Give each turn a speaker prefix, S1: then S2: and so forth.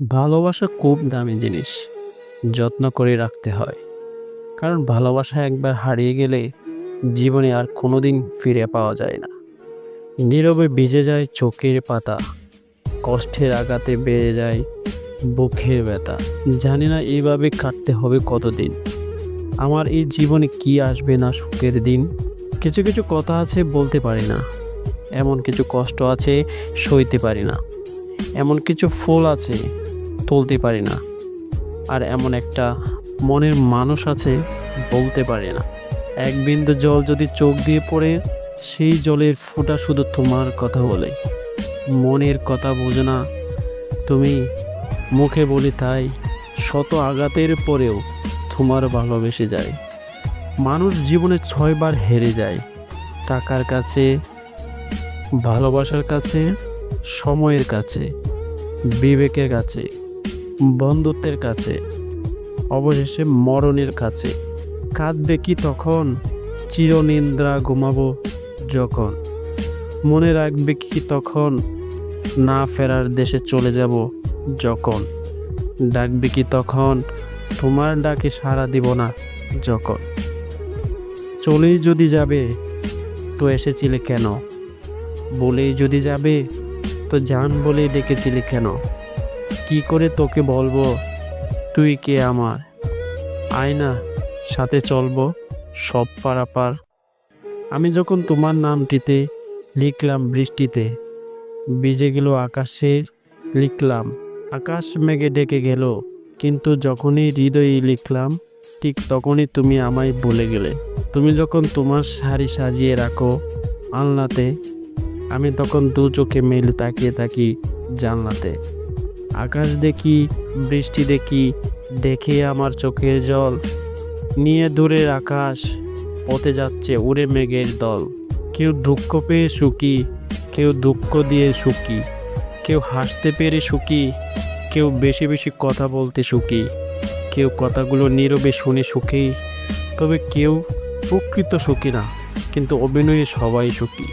S1: ভালোবাসা খুব দামি জিনিস, যত্ন করে রাখতে হয়। কারণ ভালোবাসা একবার হারিয়ে গেলে জীবনে আর কোনোদিন ফিরে পাওয়া যায় না। নীরবে ভিজে যায় চোখের পাতা, কষ্টের আঘাতে বেড়ে যায় বুকের ব্যথা। জানি না এইভাবে কাটতে হবে কতদিন। আমার এই জীবনে কি আসবে না সুখের দিন? কিছু কিছু কথা আছে বলতে পারি না। এমন কিছু কষ্ট আছে সইতে পারি না। এমন কিছু ফুল আছে, তুলতে পারি না। আর এমন একটা মনের মানুষ আছে, বলতে পারি না। এক বিন্দু জল যদি চোখ দিয়ে পড়ে, সেই জলের ফোঁটা শুধু তোমার কথা বলে। মনের কথা বোঝো না। তুমি মুখে বলি তাই, শত আঘাতের পরেও তোমার ভালোবেসে যায়। মানুষ জীবনে ছয়বার হেরে যায়। টাকার কাছে, ভালোবাসার কাছে সময়ের কাছে, বিবেকের কাছে, বন্ধুত্বের কাছে, অবশেষে মরণের কাছে। কাঁদবে কি তখন? চিরনিদ্রা ঘুমাবো যখন। মনে রাখবে কি তখন? না ফেরার দেশে চলে যাব যখন। ডাকবে কি তখন? তোমার ডাকে সাড়া দিব না যখন। চলেই যদি যাবে, তো এসেছিলে কেন? বলেই যদি যাবে তো জান বলেই ডেকেছিলি কেন? কি করে তোকে বলব? তুই কে আমার? আয়না সাথে চলবো, সব পারাপার। আমি যখন তোমার নামটিতে লিখলাম বৃষ্টিতে, ভিজে গেল আকাশে লিখলাম, আকাশ মেঘে ডেকে গেল, কিন্তু যখনই হৃদয়ে লিখলাম, ঠিক তখনই তুমি আমায় ভুলে গেলে। তুমি যখন তোমার শাড়ি সাজিয়ে রাখো, আলনাতে আমি তখন দু চোখে মেলে তাকিয়ে থাকি জানলাতে। আকাশ দেখি, বৃষ্টি দেখি, দেখে আমার চোখের জল। নিয়ে দূরের আকাশ, পথে যাচ্ছে উড়ে মেঘের দল। কেউ দুঃখ পেয়ে সুখী, কেউ দুঃখ দিয়ে সুখী। কেউ হাসতে পেরে সুখী, কেউ বেশি বেশি কথা বলতে সুখী। কেউ কথাগুলো নীরবে শুনে সুখী, তবে কেউ প্রকৃত সুখী না, কিন্তু অভিনয়ে সবাই সুখী।